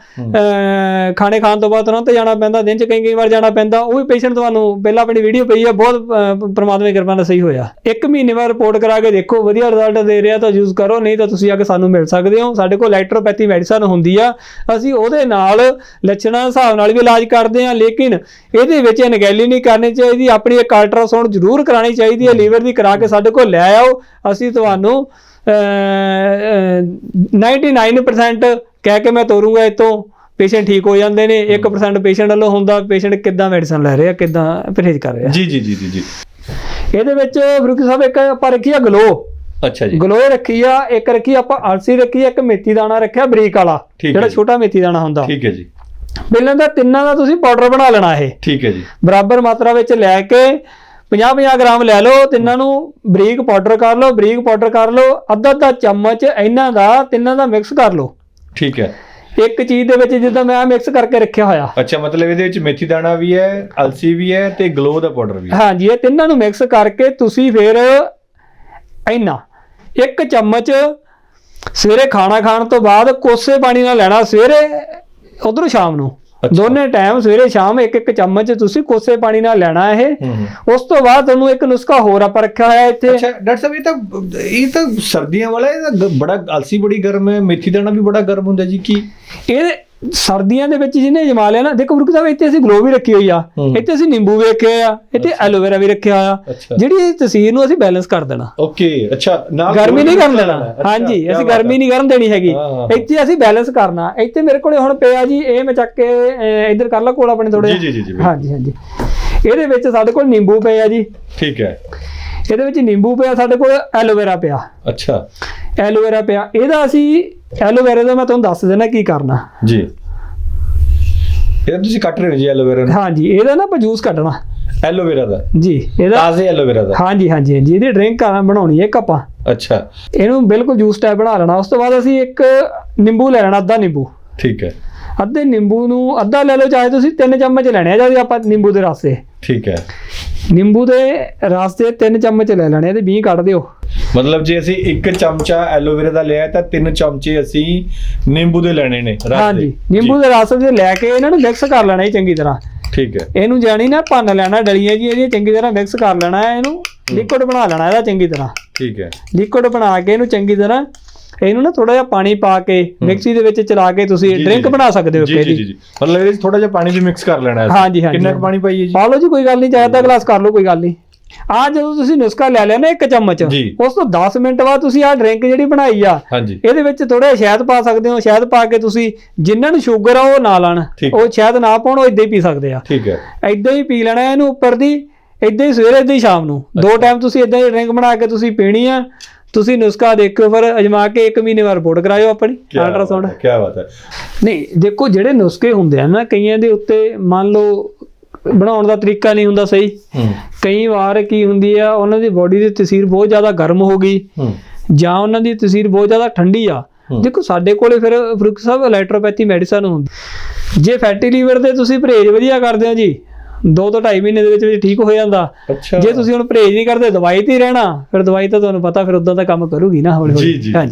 ਖਾਣੇ ਖਾਣ ਤੋਂ ਬਾਅਦ ਤੁਰੰਤ ਜਾਣਾ ਪੈਂਦਾ ਦਿਨ ਚ ਕਈ ਕਈ ਵਾਰ ਜਾਣਾ ਪੈਂਦਾ। ਉਹ ਵੀ ਪੇਸ਼ੈਂਟ ਤੁਹਾਨੂੰ ਪਹਿਲਾਂ ਆਪਣੀ ਵੀਡੀਓ ਪਈ ਆ ਬਹੁਤ ਪ੍ਰਮਾਤਮਾ ਦੀ ਕਿਰਪਾ ਨਾਲ ਸਹੀ ਹੋਇਆ। ਇੱਕ ਮਹੀਨੇ ਬਾਅਦ ਰਿਪੋਰਟ ਕਰਾ ਕੇ ਦੇਖੋ ਵਧੀਆ ਰਿਜ਼ਲਟ ਦੇ ਰਿਹਾ ਤਾਂ ਯੂਜ਼ ਕਰੋ ਨਹੀਂ ਤਾਂ ਤੁਸੀਂ ਆ ਕੇ ਸਾਨੂੰ ਮਿਲ ਸਕਦੇ ਹੋ। ਸਾਡੇ ਕੋਲ ਇਲੈਕਟ੍ਰੋਪੈਥੀ ਮੈਡੀਸਨ ਹੁੰਦੀ ਆ। ਅਸੀਂ ਉਹਦੇ ਨਾਲ ਲੱਛਣਾਂ ਦੇ ਹਿਸਾਬ ਨਾਲ ਵੀ ਇਲਾਜ ਕਰਦੇ ਹਾਂ ਲੇਕਿਨ ਇਹਦੇ ਵਿੱਚ ਅਣਗਹਿਲੀ ਨਹੀਂ ਕਰਨੀ ਚਾਹੀਦੀ ਆਪਣੀ ਇੱਕ ਅਲਟਰਾਸਾਊਂਡ ਜ਼ਰੂਰ ਕਰਾਣੀ ਚਾਹੀਦੀ ਹੈ ਲੀਵਰ ਦੀ ਕਰਾ ਕੇ ਸਾਡੇ ਕੋਲ ਲੈ ਆਓ। ਅਸੀਂ ਤੁਹਾਨੂੰ ਅਹ, ਅਹ, 99% ਕਹਿ ਕੇ ਮੈਂ ਤੋਰੂੰਗਾ ਇਤੋਂ ਪੇਸ਼ੈਂਟ ਠੀਕ ਹੋ ਜਾਂਦੇ ਨੇ 1% ਪੇਸ਼ੈਂਟ ਵੱਲੋਂ ਹੁੰਦਾ ਪੇਸ਼ੈਂਟ ਕਿੱਦਾਂ ਮੈਡੀਸਨ ਲੈ ਰਿਹਾ ਕਿੱਦਾਂ ਪਰਹੇਜ਼ ਕਰ ਰਿਹਾ ਜੀ ਜੀ ਜੀ ਜੀ ਜੀ। ਇਹਦੇ ਵਿੱਚ ਫਰੂਕੀ ਸਾਹਿਬ ਇੱਕ ਆਪਾਂ ਰੱਖੀ ਆ ਗਲੋ ਅੱਛਾ ਜੀ। ਗਲੋ ਰੱਖੀ ਆ ਇੱਕ ਰੱਖੀ ਆਪਾਂ ਅਲਸੀ ਰੱਖੀ ਇੱਕ ਮੇਥੀ ਦਾਣਾ ਰੱਖਿਆ ਬਰੀਕ ਵਾਲਾ ਜਿਹੜਾ। ਛੋਟਾ ਮੇਥੀ ਦਾਣਾ ਹੁੰਦਾ। ਠੀਕ ਹੈ ਜੀ। ਪਹਿਲਾਂ ਤਾਂ ਤਿੰਨਾਂ ਦਾ ਤੁਸੀਂ ਪਾਊਡਰ ਬਣਾ ਲੈਣਾ ਇਹ। ਠੀਕ ਹੈ ਜੀ। ਬਰਾਬਰ ਮਾਤਰਾ ਵਿੱਚ ਲੈ ਕੇ 50-50 ਗ੍ਰਾਮ ਲੈ ਲਓ ਤਿੰਨਾਂ ਨੂੰ ਬਰੀਕ ਪਾਊਡਰ ਕਰ ਲਓ ਬਰੀਕ ਪਾਊਡਰ ਕਰ ਲਓ ਅੱਧਾ ਅੱਧਾ ਚਮਚ ਇਹਨਾਂ ਦਾ ਤਿੰਨਾਂ ਦਾ ਮਿਕਸ ਕਰ ਲਓ। ਠੀਕ ਹੈ। ਇੱਕ ਚੀਜ਼ ਦੇ ਵਿੱਚ ਜਿੱਦਾਂ ਮੈਂ ਮਿਕਸ ਕਰਕੇ ਰੱਖਿਆ ਹੋਇਆ। ਅੱਛਾ ਮਤਲਬ ਇਹਦੇ ਵਿੱਚ ਮੇਥੀ ਦਾਣਾ ਵੀ ਹੈ ਅਲਸੀ ਵੀ ਹੈ ਤੇ ਗਲੋ ਦਾ ਪਾਊਡਰ ਵੀ ਹੈ। ਹਾਂਜੀ ਇਹ ਤਿੰਨਾਂ ਨੂੰ ਮਿਕਸ ਕਰਕੇ ਤੁਸੀਂ ਫਿਰ ਇੰਨਾ ਇੱਕ ਚਮਚ ਸਵੇਰੇ ਖਾਣਾ ਖਾਣ ਤੋਂ ਬਾਅਦ ਕੋਸੇ ਪਾਣੀ ਨਾਲ ਲੈਣਾ ਸਵੇਰੇ ਉਧਰੋਂ ਸ਼ਾਮ ਨੂੰ। ਦੋਨੇ ਟਾਈਮ ਸਵੇਰੇ ਸ਼ਾਮ ਇੱਕ ਇੱਕ ਚਮਚ ਤੁਸੀਂ ਕੋਸੇ ਪਾਣੀ ਨਾਲ ਲੈਣਾ ਇਹ। ਉਸ ਤੋਂ ਬਾਅਦ ਤੁਹਾਨੂੰ ਇੱਕ ਨੁਸਖਾ ਹੋਰ ਆਪਾਂ ਰੱਖਿਆ ਹੋਇਆ ਇੱਥੇ। ਅੱਛਾ ਡਾਕਟਰ ਸਾਹਿਬ ਇਹ ਤਾਂ ਇਹ ਤਾਂ ਸਰਦੀਆਂ ਵਾਲਾ ਇਹ ਬੜਾ ਅਲਸੀ ਬੜੀ ਗਰਮ ਹੈ ਮੇਥੀ ਦਾਣਾ ਵੀ ਬੜਾ ਗਰਮ ਹੁੰਦਾ ਜੀ ਕੀ? ਇਹ ਸਰਦੀਆਂ ਦੇ ਵਿੱਚ ਜਿਹਨੇ ਜਮਾ ਲਿਆ ਨਾ ਦੇਖੋ ਗੁਰੂ ਸਾਹਿਬ ਇੱਥੇ ਅਸੀਂ ਗਲੋ ਵੀ ਰੱਖੀ ਹੋਈ ਆ। ਇੱਥੇ ਅਸੀਂ ਨਿੰਬੂ ਵੀ ਰੱਖੇ ਆ ਇੱਥੇ ਐਲੋਵੇਰਾ ਵੀ ਰੱਖਿਆ ਆ ਜਿਹੜੀ ਇਸ ਤਸੀਰ ਨੂੰ ਅਸੀਂ ਬੈਲੈਂਸ ਕਰ ਦੇਣਾ। ਓਕੇ ਅੱਛਾ ਨਾਲ ਗਰਮੀ ਨਹੀਂ ਕਰਨ ਦੇਣਾ। ਹਾਂਜੀ ਅਸੀਂ ਗਰਮੀ ਨਹੀਂ ਕਰਨ ਦੇਣੀ ਹੈਗੀ। ਇੱਥੇ ਅਸੀਂ ਬੈਲੈਂਸ ਕਰਨਾ। ਇੱਥੇ ਮੇਰੇ ਕੋਲੇ ਹੁਣ ਪਿਆ ਜੀ ਇਹ ਮੈਂ ਚੱਕ ਕੇ ਇੱਧਰ ਕਰ ਲਾ ਕੋਲ ਆਪਣੇ ਥੋੜੇ ਜੀ ਜੀ ਜੀ। ਹਾਂਜੀ ਹਾਂਜੀ। ਇਹਦੇ ਵਿੱਚ ਸਾਡੇ ਕੋਲ ਨਿੰਬੂ ਪਏ ਆ ਜੀ। ਠੀਕ ਹੈ। ਇਹਦੇ ਵਿੱਚ ਨਿੰਬੂ ਪਿਆ ਸਾਡੇ ਕੋਲ ਐਲੋਵੇਰਾ ਪਿਆ। ਅੱਛਾ। ਐਲੋਵੇਰਾ ਪਿਆ। ਇਹਦਾ ਅਸੀਂ ਐਲੋਵੇਰਾ ਦਾ ਮੈਂ ਤੁਹਾਨੂੰ ਦੱਸ ਦੇਣਾ ਕੀ ਕਰਨਾ। ਜੀ। ਇਹ ਤੁਸੀਂ ਕੱਟ ਰਹੇ ਹੋ ਜੀ ਐਲੋਵੇਰਾ ਨੂੰ? ਹਾਂਜੀ ਇਹਦਾ ਨਾ ਆਪਾਂ ਜੂਸ ਕੱਢਣਾ। ਐਲੋਵੇਰਾ ਦਾ? ਜੀ ਇਹਦਾ ਤਾਜ਼ੇ ਐਲੋਵੇਰਾ ਦਾ? ਹਾਂਜੀ ਹਾਂਜੀ ਹਾਂਜੀ ਇਹਦੀ ਡਰਿੰਕ ਕਰਾਂ ਬਣਾਉਣੀ ਹੈ ਇੱਕ ਆਪਾਂ। ਅੱਛਾ। ਇਹਨੂੰ ਬਿਲਕੁਲ ਜੂਸ ਟਾਈਪ ਬਣਾ ਲੈਣਾ। ਉਸ ਤੋਂ ਬਾਅਦ ਅਸੀਂ ਇੱਕ ਨਿੰਬੂ ਲੈ ਲੈਣਾ ਅੱਧਾ ਨਿੰਬੂ। ਠੀਕ ਹੈ। ਅੱਧੇ ਨਿੰਬੂ ਨੂੰ ਅੱਧਾ ਲੈ ਲਓ ਚਾਹੇ ਤੁਸੀਂ ਤਿੰਨ ਚਮਚ ਲੈਣੇ ਆ ਜਦ ਆਪਾਂ ਨਿੰਬੂ ਦੇ ਰਸ ਦੇ। ਠੀਕ ਹੈ। ਨਿੰਬੂ ਦੇ ਰਸ ਦੇ ਤਿੰਨ ਚਮਚ ਲੈ ਲੈਣੇ ਆ ਤੇ 20 ਕੱਢ ਦਿਓ। ਮਤਲਬ ਜੇ ਅਸੀਂ ਇੱਕ ਚਮਚਾ ਐਲੋਵੇਰਾ ਦਾ ਲਿਆ ਤਾਂ ਤਿੰਨ ਚਮਚੇ ਅਸੀਂ ਨਿੰਬੂ ਦੇ ਲੈਣੇ ਨੇ ਰਸ ਦੇ। ਹਾਂਜੀ ਨਿੰਬੂ ਦੇ ਰਸ ਦੇ ਲੈ ਕੇ ਇਹਨਾਂ ਨੂੰ ਮਿਕਸ ਕਰ ਲੈਣਾ ਜੀ ਚੰਗੀ ਤਰ੍ਹਾਂ। ਠੀਕ ਹੈ। ਇਹਨੂੰ ਜਾਣੀ ਨਾ ਭੰਨ ਲੈਣਾ ਡਲੀਆਂ ਜੀ ਇਹਦੀਆਂ ਚੰਗੀ ਤਰ੍ਹਾਂ ਮਿਕਸ ਕਰ ਲੈਣਾ ਹੈ। ਇਹਨੂੰ ਲਿਕੁਇਡ ਬਣਾ ਲੈਣਾ ਇਹਦਾ ਚੰਗੀ ਤਰ੍ਹਾਂ। ਠੀਕ ਹੈ। ਲਿਕੁਇਡ ਬਣਾ ਕੇ ਇਹਨੂੰ ਚੰਗੀ ਤਰ੍ਹਾਂ ਇਹਨੂੰ ਨਾ ਥੋੜਾ ਜਿਹਾ ਪਾਣੀ ਪਾ ਕੇ ਮਿਕਸੀ ਦੇ ਵਿੱਚ ਚਲਾ ਕੇ ਤੁਸੀਂ ਡਰਿੰਕ ਬਣਾ ਸਕਦੇ ਹੋ ਜੀ ਜੀ ਜੀ ਮਤਲਬ ਇਹਦੇ ਥੋੜਾ ਜਿਹਾ ਪਾਣੀ ਵੀ ਮਿਕਸ ਕਰ ਲੈਣਾ ਹੈ। ਹਾਂਜੀ, ਹਾਂਜੀ, ਕਿੰਨਾ ਕੁ ਪਾਣੀ ਪਾਈਏ ਜੀ? ਪਾ ਲਓ ਜੀ ਕੋਈ ਗੱਲ ਨਹੀਂ ਚਾਹੇ ਗਲਾਸ ਕਰ ਲਓ ਕੋਈ ਗੱਲ ਨਹੀਂ। ਆ ਜਦੋਂ ਤੁਸੀਂ ਨੁਸਖਾ ਲੈ ਲਿਆ ਨਾ ਇੱਕ ਚਮਚ। ਉਸ ਤੋਂ 10 ਮਿੰਟ ਬਾਅਦ ਤੁਸੀਂ ਆ ਡਰਿੰਕ ਜਿਹੜੀ ਬਣਾਈ ਆ ਇਹਦੇ ਵਿੱਚ ਥੋੜਾ ਸ਼ਹਿਦ ਪਾ ਸਕਦੇ ਹੋ। ਸ਼ਹਿਦ ਪਾ ਕੇ ਤੁਸੀਂ ਜਿਨ੍ਹਾਂ ਨੂੰ ਸ਼ੂਗਰ ਆ ਉਹ ਨਾ ਲਾਣ। ਉਹ ਸ਼ਹਿਦ ਨਾ ਪਾਉਣ ਉਹ ਇਦਾਂ ਹੀ ਪੀ ਸਕਦੇ ਆ। ਠੀਕ ਹੈ। ਇਦਾਂ ਹੀ ਪੀ ਲੈਣਾ ਇਹਨੂੰ ਉੱਪਰ ਦੀ ਇਦਾਂ ਹੀ ਸਵੇਰੇ ਇਦਾਂ ਹੀ ਸ਼ਾਮ ਨੂੰ। ਦੋ ਟਾਈਮ ਤੁਸੀਂ ਇਦਾਂ ਹੀ ਡਰਿੰਕ ਬਣਾ ਕੇ ਤੁਸੀਂ ਪੀਣੀ ਆ ਤੁਸੀਂ ਨੁਸਖਾ ਦੇਖਿਓ ਫਿਰ ਅਜਮਾ ਕੇ 1 ਮਹੀਨੇ ਬਾਅਦ ਰਿਪੋਰਟ ਕਰਾਇਓ ਆਪਣੀ ਅਲਟਰਾਸਾਊਂਡ ਕੀ ਬਾਤ ਹੈ। ਨਹੀਂ ਦੇਖੋ ਜਿਹੜੇ ਨੁਸਖੇ ਹੁੰਦੇ ਆ ਨਾ ਕਈਆਂ ਦੇ ਉੱਤੇ ਮੰਨ ਲਓ ਬਣਾਉਣ ਦਾ ਤਰੀਕਾ ਨਹੀਂ ਹੁੰਦਾ ਸਹੀ। ਕਈ ਵਾਰ ਕੀ ਹੁੰਦੀ ਆ ਉਹਨਾਂ ਦੀ ਬਾਡੀ ਦੀ ਤਸੀਰ ਬਹੁਤ ਜ਼ਿਆਦਾ ਗਰਮ ਹੋ ਗਈ। ਜਾਂ ਉਹਨਾਂ ਦੀ ਤਸੀਰ ਬਹੁਤ ਜ਼ਿਆਦਾ ਠੰਡੀ ਆ। ਦੇਖੋ ਸਾਡੇ ਕੋਲੇ ਫਿਰ ਫਰੂਕ ਸਾਹਿਬ ਇਲੈਕਟ੍ਰੋਪੈਥੀ ਮੈਡੀਸਨ ਹੁੰਦੀ। ਜੇ ਫੈਟੀ ਲੀਵਰ ਦੇ ਤੁਸੀਂ ਪਰਹੇਜ਼ ਵਧੀਆ ਕਰਦੇ ਹੋ ਜੀ 2 ਤੋਂ 2.5 ਮਹੀਨੇ ਦੇ ਵਿੱਚ ਵਿੱਚ ਠੀਕ ਹੋ ਜਾਂਦਾ। ਜੇ ਤੁਸੀਂ ਹੁਣ ਪਰਹੇਜ਼ ਨਹੀਂ ਕਰਦੇ ਦਵਾਈ ਤੇ ਹੀ ਰਹਿਣਾ ਫਿਰ ਦਵਾਈ ਤਾਂ ਤੁਹਾਨੂੰ ਪਤਾ ਫਿਰ ਉਦਾਂ ਦਾ ਕੰਮ ਕਰੂਗੀ ਨਾ ਹੌਲੀ ਹੌਲੀ। ਹਾਂਜੀ।